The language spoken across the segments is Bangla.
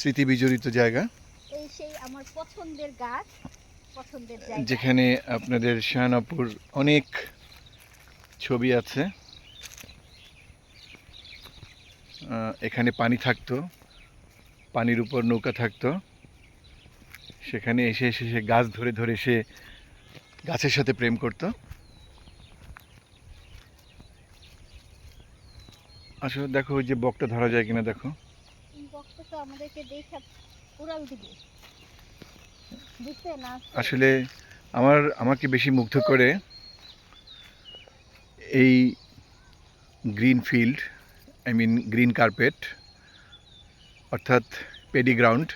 স্মৃতি বিজড়িত জায়গা? এই সেই আমার পছন্দের গাছ পছন্দের জায়গা। যেখানে আপনাদের শাহানাপুর অনেক ছবি আছে। এখানে পানি থাকতো পানির উপর নৌকা থাকতো। সেখানে এসে এসে সে গাছ ধরে ধরে সে গাছের সাথে প্রেম করতো। আসলে দেখো ওই যে বকটা ধরা যায় কিনা দেখো। তো আমাদেরকে দেখে উড়াল দিবে। বুঝতে না? আসলে আমার, আমাকে বেশি মুগ্ধ করে এই green field, I mean green carpet, অর্থাৎ পেডি গ্রাউন্ড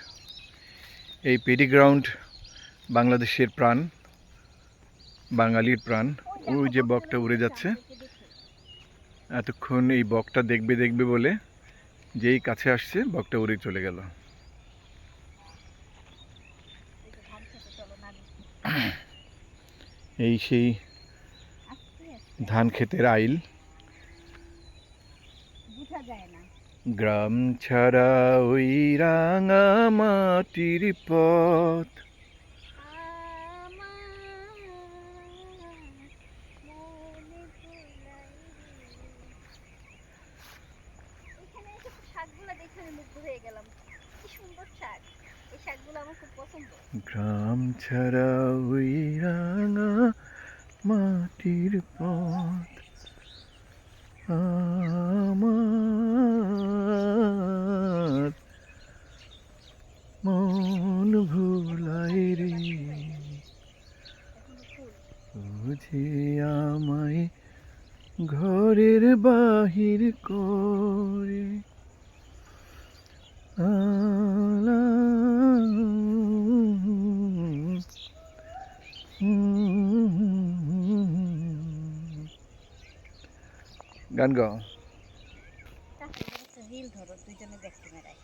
এই পেডি গ্রাউন্ড বাংলাদেশের প্রাণ, বাঙালির প্রাণ। ওই যে বকটা উড়ে যাচ্ছে। এতক্ষণ এই বকটা দেখবে দেখবে বলে যেই কাছে আসছে বকটা উড়ে চলে গেল। এই সেই ধান ক্ষেতের আইল। গ্রাম ছাড়া ওই রাঙা মাটির পথ এখানে এসে শাকগুলো দেখে আমি হয়ে গেলাম। কি সুন্দর শাক। এই শাকগুলো আমার খুব পছন্দ। গ্রাম ছাড়া ওই রাঙা মাটির পথ আমার। মন ভুলাই রে। বুঝে আমায় ঘরের বাহির করে গান গাও। দুইজনে দেখতে মেরাই